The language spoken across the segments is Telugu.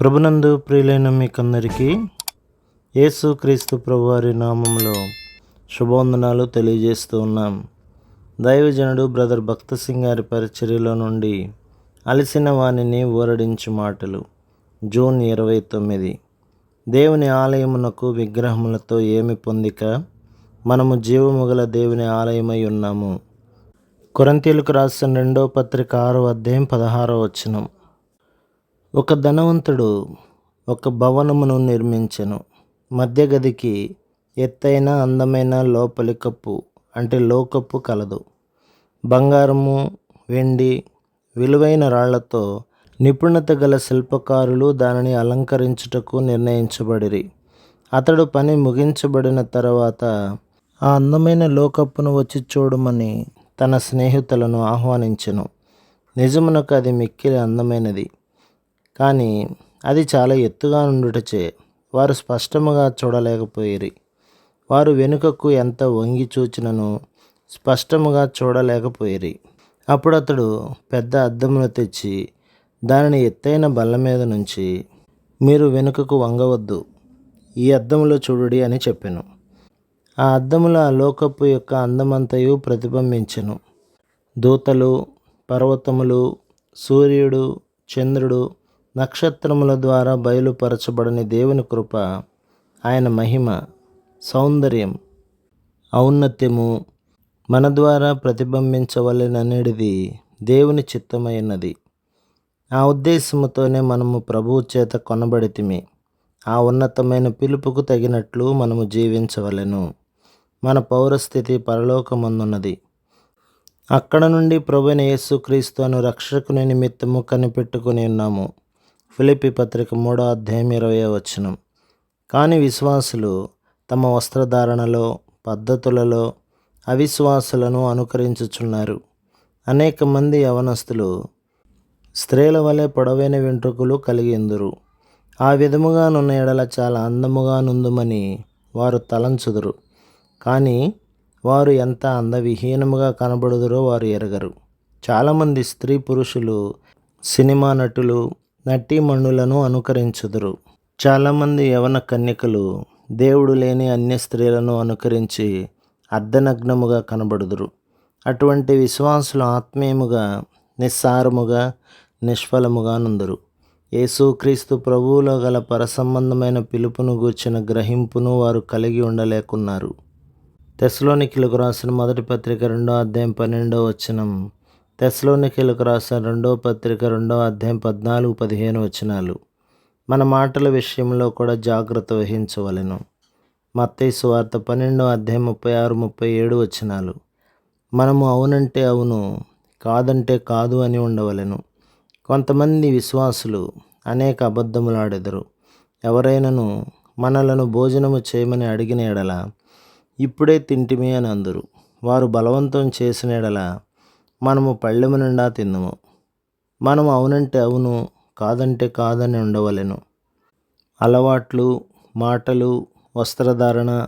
ప్రభునందు ప్రియులైన మీకందరికీ యేసు క్రీస్తు ప్రభువారి నామంలో శుభవందనాలు తెలియజేస్తూ ఉన్నాం. దైవజనుడు బ్రదర్ భక్త సింగ్ గారి పరిచర్యలో నుండి అలసిన వాణిని ఊరడించు మాటలు. జూన్ ఇరవై తొమ్మిది. దేవుని ఆలయమునకు విగ్రహములతో ఏమి పొందిక? మనము జీవము గల దేవుని ఆలయమై ఉన్నాము. కొరంతీలకు రాసిన రెండో పత్రిక ఆరో అధ్యాయం పదహారో వచనం. ఒక ధనవంతుడు ఒక భవనమును నిర్మించెను. మధ్య గదికి ఎత్తైన అందమైన లోపలి కప్పు అంటే లోకప్పు కలదు. బంగారము వెండి విలువైన రాళ్ళతో నిపుణత గల శిల్పకారులు దానిని అలంకరించుటకు నిర్ణయించబడిరి. అతడు పని ముగించబడిన తర్వాత ఆ అందమైన లోకప్పును వచ్చి చూడమని తన స్నేహితులను ఆహ్వానించెను. నిజమునకు అది మిక్కిలి అందమైనది. కానీ అది చాలా ఎత్తుగా ఉండుటచే వారు స్పష్టముగా చూడలేకపోయిరి. వారు వెనుకకు ఎంత వంగి చూచినను స్పష్టముగా చూడలేకపోయిరి. అప్పుడు అతడు పెద్ద అద్దమును తెచ్చి దానిని ఎత్తైన బల్ల మీద నుంచి మీరు వెనుకకు వంగవద్దు ఈ అద్దములో చూడుడి అని చెప్పాను. ఆ అద్దముల ఆ లోకపు యొక్క అందమంతయు ప్రతిబింబించెను. దూతలు పర్వతములు సూర్యుడు చంద్రుడు నక్షత్రముల ద్వారా బయలుపరచబడని దేవుని కృప ఆయన మహిమ సౌందర్యం ఔన్నత్యము మన ద్వారా ప్రతిబింబించవలెననేది దేవుని చిత్తమైనది. ఆ ఉద్దేశముతోనే మనము ప్రభువు చేత కొనబడితిమి. ఆ ఉన్నతమైన పిలుపుకు తగినట్లు మనము జీవించవలెను. మన పౌరస్థితి పరలోకమందున్నది. అక్కడ నుండి ప్రభుని యేసుక్రీస్తు అను రక్షకుని నిమిత్తము కనిపెట్టుకుని ఉన్నాము. ఫిలిపి పత్రిక మూడో అధ్యాయం ఇరవై వచనం. కానీ విశ్వాసులు తమ వస్త్రధారణలో పద్ధతులలో అవిశ్వాసులను అనుకరించుచున్నారు. అనేక మంది యవనస్తులు స్త్రీల వలె పొడవైన వెంట్రుకలు కలిగిందురు ఆ విధముగానున్న ఎడల చాలా అందముగా నుందుమని వారు తలంచుదురు. కానీ వారు ఎంత అందవిహీనముగా కనబడుదురో వారు ఎరగరు. చాలామంది స్త్రీ పురుషులు సినిమా నటులు నటీమణులను అనుకరించుదురు. చాలామంది యవన కన్యకలు దేవుడు లేని అన్య స్త్రీలను అనుకరించి అర్ధనగ్నముగా కనబడుదురు. అటువంటి విశ్వాసులు ఆత్మీయముగా నిస్సారముగా నిష్ఫలముగా నుందురు. యేసుక్రీస్తు ప్రభువులో గల పరసంబంధమైన పిలుపును గూర్చిన గ్రహింపును వారు కలిగి ఉండలేకున్నారు. తెస్లోనికిలకు రాసిన మొదటి పత్రిక రెండో అధ్యాయం పన్నెండో వచనం తెస్లోనికిలకు రాసిన రెండో పత్రిక రెండో అధ్యాయం పద్నాలుగు పదిహేను వచనాలు. మన మాటల విషయంలో కూడా జాగ్రత్త వహించవలెను. మత్తయి సువార్త పన్నెండో అధ్యాయం ముప్పై ఆరు ముప్పై ఏడు వచనాలు. మనము అవునంటే అవును కాదంటే కాదు అని ఉండవలెను. కొంతమంది విశ్వాసులు అనేక అబద్ధములాడెదరు ఎవరైనాను మనలను భోజనము చేయమని అడిగిన ఎడల ఇప్పుడే తింటిమి అని అందరు. వారు బలవంతం చేసిన ఎడల మనము పళ్ళెము నిండా తిన్నము. మనము అవునంటే అవును కాదంటే కాదని ఉండవలెను. అలవాట్లు మాటలు వస్త్రధారణ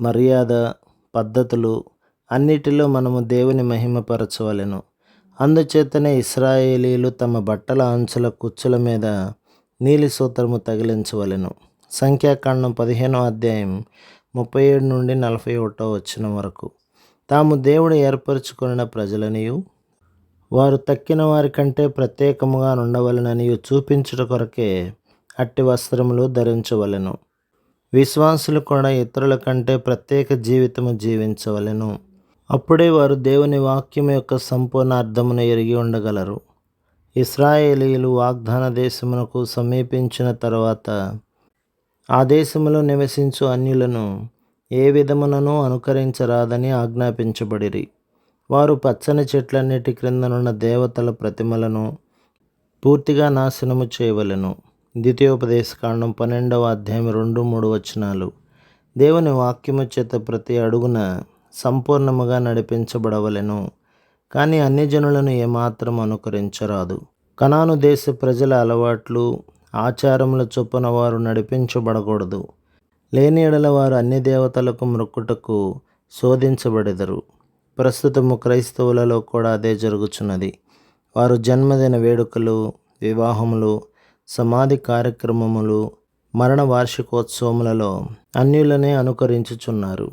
మర్యాద పద్ధతులు అన్నిటిలో మనము దేవుని మహిమపరచవలెను. అందుచేతనే ఇస్రాయేలీలు తమ బట్టల అంచుల కుచ్చుల మీద నీలి సూత్రము తగిలించవలెను. సంఖ్యాకాండం పదిహేనో అధ్యాయం ముప్పై ఏడు నుండి నలభై ఒకటో వచ్చిన వరకు. తాము దేవుడు ఏర్పరచుకున్న ప్రజలనియు వారు తక్కిన వారి కంటే ప్రత్యేకముగా ఉండవలననియు చూపించుట కొరకే అట్టి వస్త్రములు ధరించవలెను. విశ్వాసులు కూడా ఇతరుల కంటే ప్రత్యేక జీవితము జీవించవలెను. అప్పుడే వారు దేవుని వాక్యం యొక్క సంపూర్ణ అర్థమును ఎరిగి ఉండగలరు. ఇస్రాయేలీలు వాగ్దాన దేశమునకు సమీపించిన తర్వాత ఆ దేశములో నివసించు అన్యులను ఏ విధమునను అనుకరించరాదని ఆజ్ఞాపించబడిరి. వారు పచ్చని చెట్లన్నిటి క్రిందనున్న దేవతల ప్రతిమలను పూర్తిగా నాశనము చేయవలెను. ద్వితీయోపదేశకాండం పన్నెండవ అధ్యాయం రెండు మూడు వచనాలు. దేవుని వాక్యము చేత ప్రతి అడుగున సంపూర్ణముగా నడిపించబడవలెను. కానీ అన్యజనులను ఏమాత్రం అనుకరించరాదు. కనాను దేశ ప్రజల అలవాట్లు ఆచారముల చొప్పున వారు నడిపించబడకూడదు. లేని ఎడల వారు అన్ని దేవతలకు మృక్కుటకు శోధించబడెదరు. ప్రస్తుతము క్రైస్తవులలో కూడా అదే జరుగుచున్నది. వారు జన్మదిన వేడుకలు వివాహములు సమాధి కార్యక్రమములు మరణ వార్షికోత్సవములలో అన్యులనే అనుకరించుచున్నారు.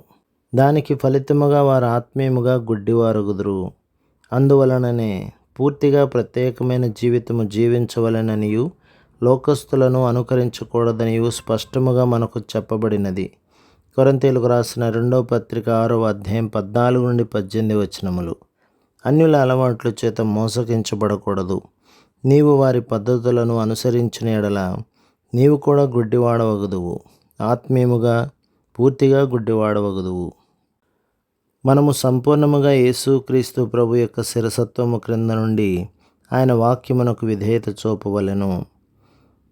దానికి ఫలితముగా వారు ఆత్మీయముగా గుడ్డివారుగుదురు. అందువలననే పూర్తిగా ప్రత్యేకమైన జీవితము జీవించవలెననియు లోకస్తులను అనుకరించకూడదనియు స్పష్టముగా మనకు చెప్పబడినది. కొరంతీలకు రాసిన రెండవ పత్రిక ఆరవ అధ్యాయం పద్నాలుగు నుండి పద్దెనిమిది వచనములు. అన్యుల అలవాట్ల చేత మోసగించబడకూడదు. నీవు వారి పద్ధతులను అనుసరించిన ఎడల నీవు కూడా గుడ్డివాడవగదువు. ఆత్మీయముగా పూర్తిగా గుడ్డివాడవగదువు. మనము సంపూర్ణముగా యేసుక్రీస్తు ప్రభు యొక్క శిరసత్వము క్రింద నుండి ఆయన వాక్యమునకు విధేయత చూపవలెను.